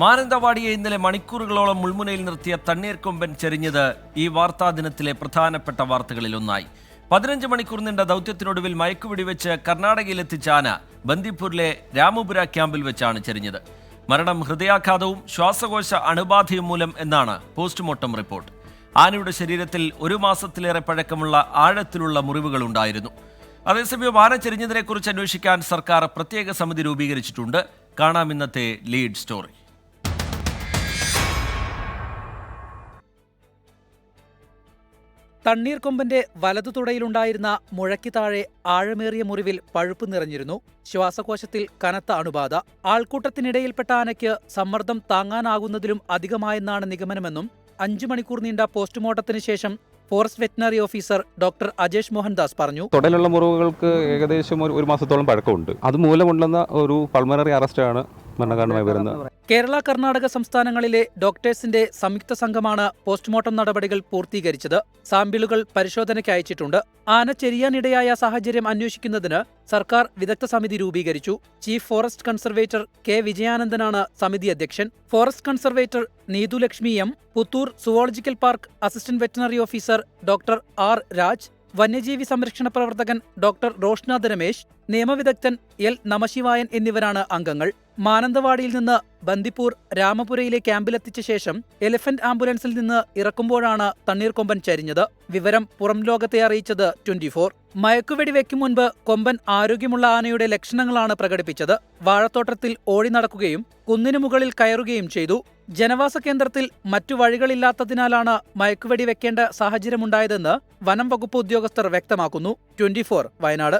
മാനന്തവാടിയെ ഇന്നലെ മണിക്കൂറുകളോളം മുൾമുനയിൽ നിർത്തിയ തണ്ണീർക്കൊമ്പൻ ചെരിഞ്ഞത് ഈ വാർത്താ ദിനത്തിലെ പ്രധാനപ്പെട്ട വാർത്തകളിലൊന്നായി. പതിനഞ്ച് മണിക്കൂർ നീണ്ട ദൗത്യത്തിനൊടുവിൽ മയക്കുവെടിവെച്ച് കർണാടകയിലെത്തിച്ച ആന ബന്ദിപ്പൂരിലെ രാമപുര ക്യാമ്പിൽ വെച്ചാണ് ചെരിഞ്ഞത്. മരണം ഹൃദയാഘാതവും ശ്വാസകോശ അണുബാധയും മൂലം എന്നാണ് പോസ്റ്റ്മോർട്ടം റിപ്പോർട്ട്. ആനയുടെ ശരീരത്തിൽ ഒരു മാസത്തിലേറെ പഴക്കമുള്ള ആഴത്തിലുള്ള മുറിവുകളുണ്ടായിരുന്നു. അതേസമയം ആന ചെരിഞ്ഞതിനെക്കുറിച്ച് അന്വേഷിക്കാൻ സർക്കാർ പ്രത്യേക സമിതി രൂപീകരിച്ചിട്ടുണ്ട്. കാണാം ഇന്നത്തെ ലീഡ് സ്റ്റോറി. തണ്ണീർക്കൊമ്പന്റെ വലതു തുടയിലുണ്ടായിരുന്ന മുഴയ്ക്ക് താഴെ ആഴമേറിയ മുറിവിൽ പഴുപ്പ് നിറഞ്ഞിരുന്നു. ശ്വാസകോശത്തിൽ കനത്ത അണുബാധ. ആൾക്കൂട്ടത്തിനിടയിൽപ്പെട്ട ആനയ്ക്ക് സമ്മർദ്ദം താങ്ങാനാകുന്നതിലും അധികമായെന്നാണ് നിഗമനമെന്നും അഞ്ചു മണിക്കൂർ നീണ്ട പോസ്റ്റ്മോർട്ടത്തിന് ശേഷം forest veterinary officer doctor Ajesh Mohandas പറഞ്ഞു. തുടലുള്ള മുറിവുകൾക്ക് ഏകദേശം ഒരു മാസത്തോളം പഴക്കമുണ്ട്. അത് മൂലമുണ്ടെന്ന ഒരു പൾമനറി അറസ്റ്റാണ് മരണകാരണമായി വരുന്നത്. കേരള കർണാടക സംസ്ഥാനങ്ങളിലെ ഡോക്ടേഴ്സിന്റെ സംയുക്ത സംഘമാണ് പോസ്റ്റ്മോർട്ടം നടപടികൾ പൂർത്തീകരിച്ചത്. സാമ്പിളുകൾ പരിശോധനയ്ക്ക് അയച്ചിട്ടുണ്ട്. ആന ചെരിയാനിടയായ സാഹചര്യം അന്വേഷിക്കുന്നതിന് സർക്കാർ വിദഗ്ധ സമിതി രൂപീകരിച്ചു. ചീഫ് ഫോറസ്റ്റ് കൺസർവേറ്റർ കെ വിജയാനന്ദനാണ് സമിതി അധ്യക്ഷൻ. Forest conservator Neethulakshmi M. Puthur zoological park assistant veterinary officer doctor R Raj. വന്യജീവി സംരക്ഷണ പ്രവർത്തകൻ ഡോക്ടർ റോഷ്നാഥ് രമേശ്. നിയമവിദഗ്ധൻ എൽ. നമശിവായൻ എന്നിവരാണ് അംഗങ്ങൾ. മാനന്തവാടിയിൽ നിന്ന് ബന്ദിപ്പൂർ രാമപുരയിലെ ക്യാമ്പിലെത്തിച്ച ശേഷം എലിഫന്റ് ആംബുലൻസിൽ നിന്ന് ഇറക്കുമ്പോഴാണ് തണ്ണീർക്കൊമ്പൻ ചരിഞ്ഞത്. വിവരം പുറം ലോകത്തെ അറിയിച്ചത് ട്വന്റി ഫോർ മയക്കുവെടി വെക്കും മുൻപ് കൊമ്പൻ ആരോഗ്യമുള്ള ആനയുടെ ലക്ഷണങ്ങളാണ് പ്രകടിപ്പിച്ചത്. വാഴത്തോട്ടത്തിൽ ഓടി നടക്കുകയും കുന്നിനു മുകളിൽ കയറുകയും ചെയ്തു. ജനവാസ കേന്ദ്രത്തിൽ മറ്റു വഴികളില്ലാത്തതിനാലാണ് മയക്കുവെടി വെക്കേണ്ട സാഹചര്യമുണ്ടായതെന്ന് വനം വകുപ്പ് ഉദ്യോഗസ്ഥർ വ്യക്തമാക്കുന്നു. ട്വന്റി വയനാട്.